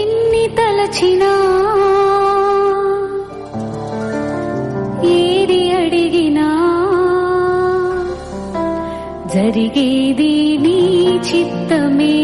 ఎన్ని తలచినా ఏది అడిగినా జరిగేది నీ చిత్తమే.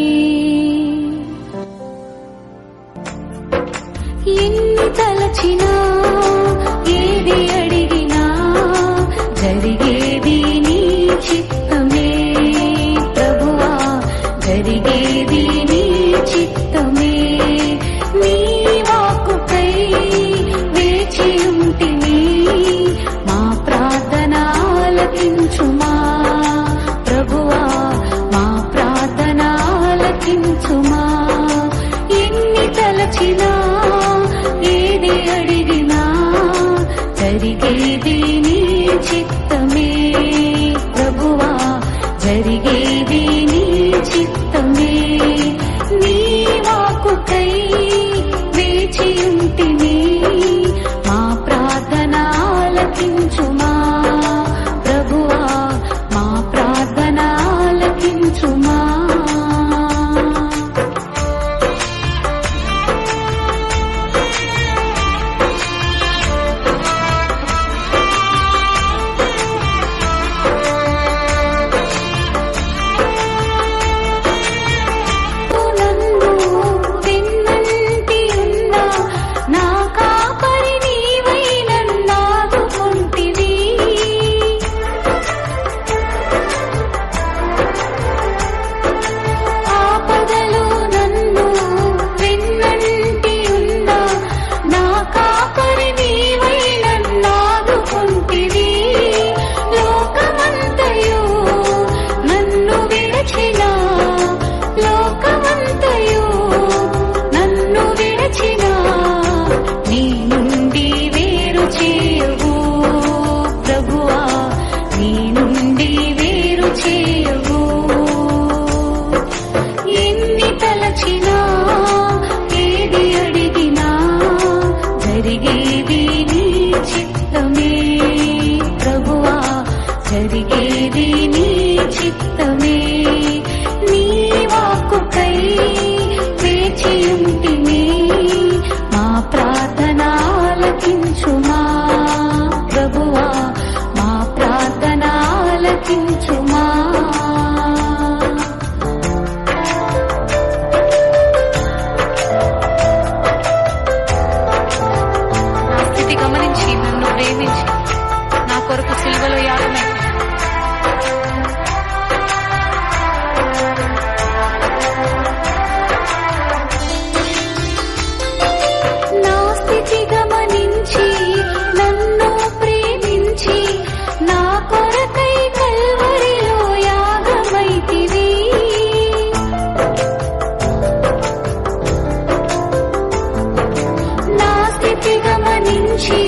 చిత్తమే జరిగేది నీ చిత్తమే. నీ వాకుకై జరిగేది నీ చిత్తమే ప్రభువా జరిగేది నీ చిత్తమే. నీ వాక్కుకై వేచియుంటిని మా ప్రార్థనాలకించుమా ప్రభువా మా ప్రార్థనాలకించుమా. cheese.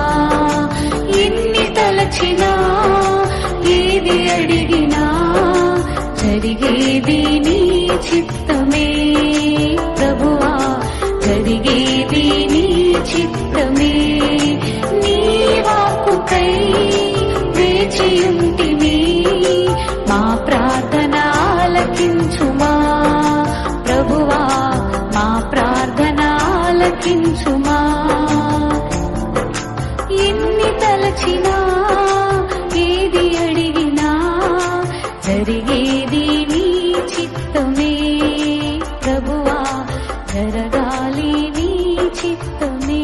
చిత్తమే ప్రభువా జరిగేది నీ చిత్తమే. నీ వాక్కుకై వేచియుంటిమి మా ప్రార్థన ఆలకించుమా ప్రభువా మా ప్రార్థన ఆలకించుమా तुम्हें